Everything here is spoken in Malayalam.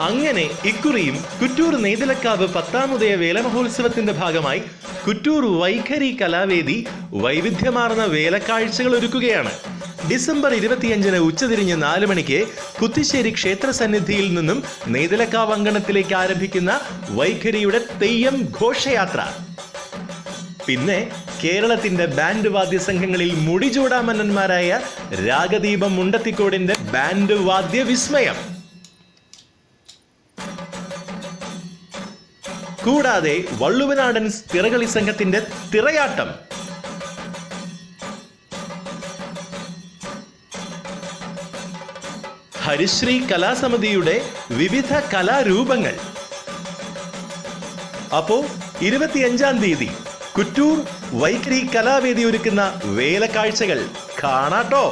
അങ്ങനെ ഇക്കുറിയും കുറ്റൂർ നെയ്തലക്കാവ് പത്താമുദയ വേലമഹോത്സവത്തിന്റെ ഭാഗമായി കുറ്റൂർ വൈഖരി കലാവേദി വൈവിധ്യമാർന്ന വേലക്കാഴ്ചകൾ ഒരുക്കുകയാണ്. ഡിസംബർ ഇരുപത്തിയഞ്ചിന് ഉച്ചതിരിഞ്ഞ് നാല് മണിക്ക് കുത്തിശ്ശേരി ക്ഷേത്ര സന്നിധിയിൽ നിന്നും നെയ്തലക്കാവ് അങ്കണത്തിലേക്ക് ആരംഭിക്കുന്ന വൈഖരിയുടെ തെയ്യം ഘോഷയാത്ര. പിന്നെ കേരളത്തിന്റെ ബാൻഡ് വാദ്യ സംഘങ്ങളിൽ മുടിചൂടാമന്നന്മാരായ രാഗദീപം മുണ്ടത്തിക്കോടിന്റെ ബാൻഡ് വാദ്യ വിസ്മയം കൂടാതെ വള്ളുവനാടൻ തിറകളി സംഘത്തിന്റെ തിറയാട്ടം ഹരിശ്രീ കലാസമിതിയുടെ വിവിധ കലാരൂപങ്ങൾ. അപ്പോ ഇരുപത്തിയഞ്ചാം തീയതി കുറ്റൂർ വൈഖരി കലാവേദി ഒരുക്കുന്ന വേലക്കാഴ്ചകൾ കാണാട്ടോ.